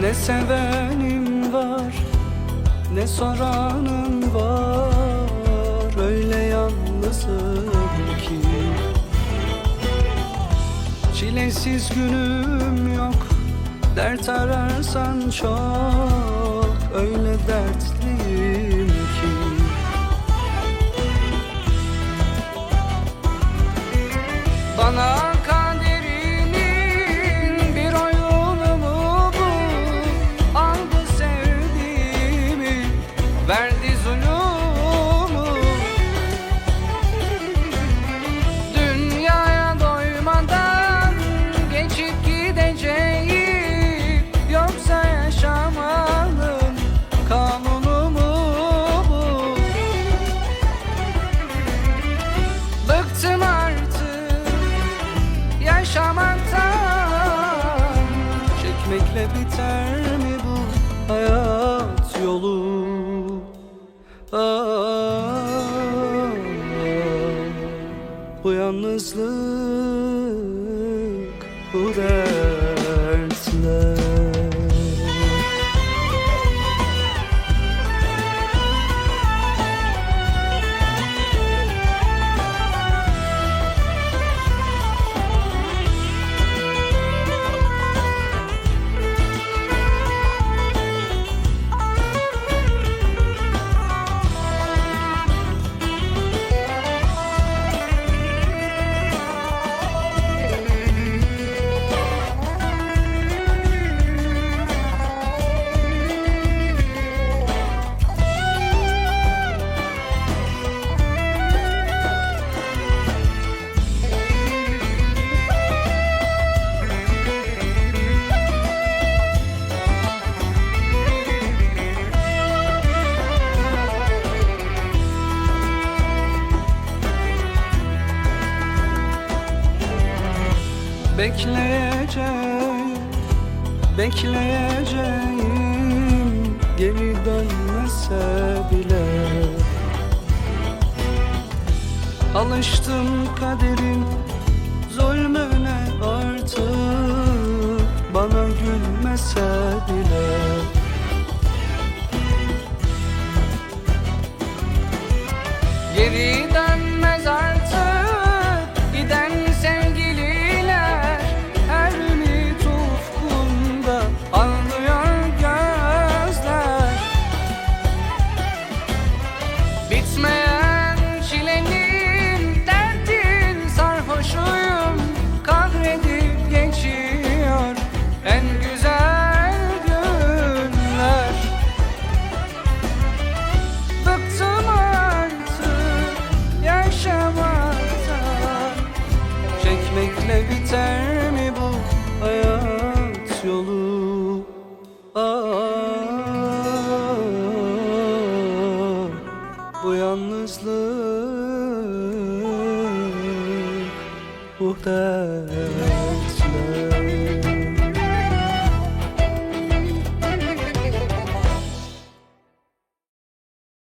Ne sevenim var Ne soranım var. Öyle yalnızım ki. Çilesiz günüm yok Dert ararsan çok. Öyle dertliyim Çekmekle biter mi bu hayat yolu? Ah, Bu yalnızlık bu dertler Bekleyeceğim, bekleyeceğim. Geri dönmese bile. Alıştım kaderin zulmüne artık. Bana gülmese bile. Geri Bu yalnızlık dertler